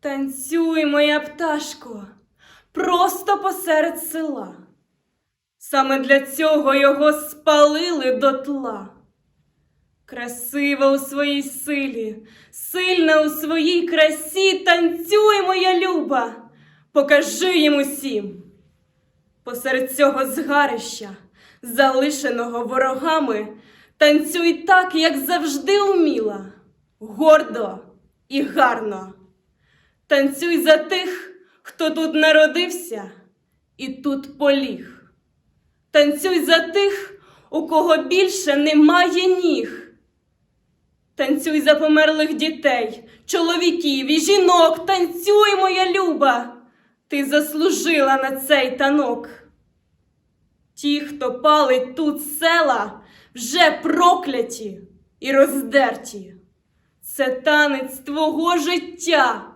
Танцюй, моя пташко, просто посеред села. Саме для цього його спалили дотла. Красива у своїй силі, сильна у своїй красі, танцюй, моя люба, покажи їм усім. Посеред цього згарища, залишеного ворогами, танцюй так, як завжди уміла, гордо і гарно. Танцюй за тих, хто тут народився і тут поліг. Танцюй за тих, у кого більше немає ніг. Танцюй за померлих дітей, чоловіків і жінок, танцюй, моя люба, ти заслужила на цей танок. Ті, хто палить тут села, вже прокляті і роздерті. Це танець твого життя,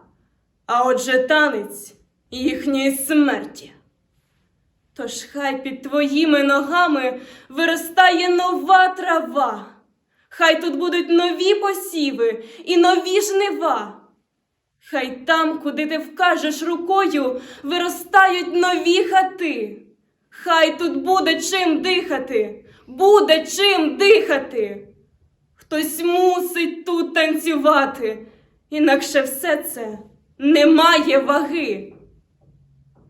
а отже танець їхньої смерті. Тож хай під твоїми ногами виростає нова трава. Хай тут будуть нові посіви і нові жнива. Хай там, куди ти вкажеш рукою, виростають нові хати. Хай тут буде чим дихати, буде чим дихати. Хтось мусить тут танцювати, інакше все це не має ваги.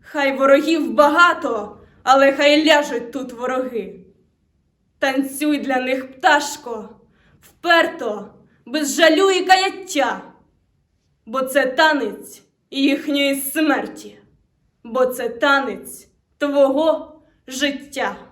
Хай ворогів багато, але хай ляжуть тут вороги. Танцюй для них, пташко, вперто, без жалю і каяття, бо це танець їхньої смерті, бо це танець твого життя.